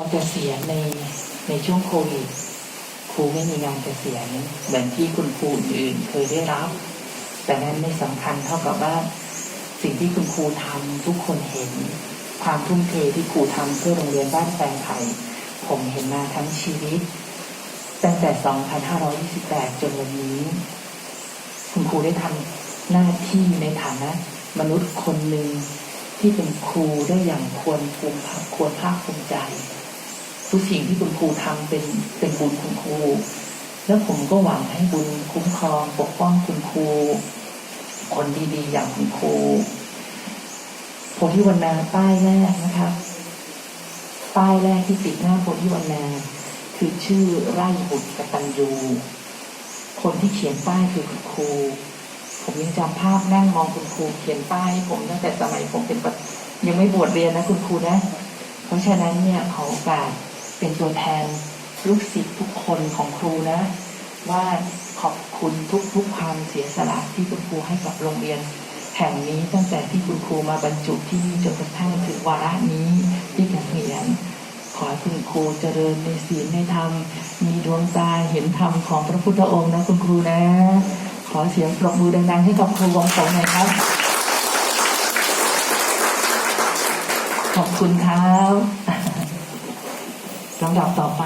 ตอนเกษียณในในช่วงโควิดครูไม่มีงานเกษียณเหมือนที่คุณครูอื่นเคยได้รับ แต่นั้นไม่สำคัญเท่ากับว่า สิ่งที่คุณครูทำทุกคนเห็น ความทุ่มเทที่ครูทำเพื่อโรงเรียนบ้านแปลงไทยผมเห็นมาทั้งชีวิต ตั้งแต่ 2528 จนวันนี้ คุณครูได้ทำหน้าที่ในฐานะ มนุษย์คนหนึ่งที่เป็นครูได้อย่างควรภูมิควรภาคภูมิใจ ทุกสิ่งที่คุณครูทำเป็นเป็นบุญคุณครู แล้วผมก็หวังให้บุญคุ้มครองปกป้องคุณครู คนดีๆ อย่างคุณครูโพธิวันนาป้ายแรกนะครับ ป้ายแรกที่ติดหน้าโพธิวันนาคือชื่อไร่บุตรกตัญญูคนที่เขียนป้ายคือคุณครู ผมยังจำภาพนั่งมองคุณครู เขียนป้ายให้ผมตั้งแต่สมัยผมเป็นยังไม่บวชเรียนนะคุณครูนะ เพราะฉะนั้นเนี่ยขอโอกาส เป็นตัวแทนลูกศิษย์ทุกคนของครูนะ ว่าขอบคุณทุกๆความเสียสละที่คุณครูให้กับโรงเรียน แห่งนี้ตั้งแต่ที่คุณครูมาบรรจุที่นี่จนกระทั่งถึงวาระนี้ที่เกษียณขอให้คุณครูเจริญในศีลในธรรม มีดวงตาเห็นธรรมของพระพุทธองค์นะคุณครูนะ ขอเสียงปรบมือดังๆให้กับครูวงศงหน่อยครับ ขอบคุณครับ ลำดับต่อไป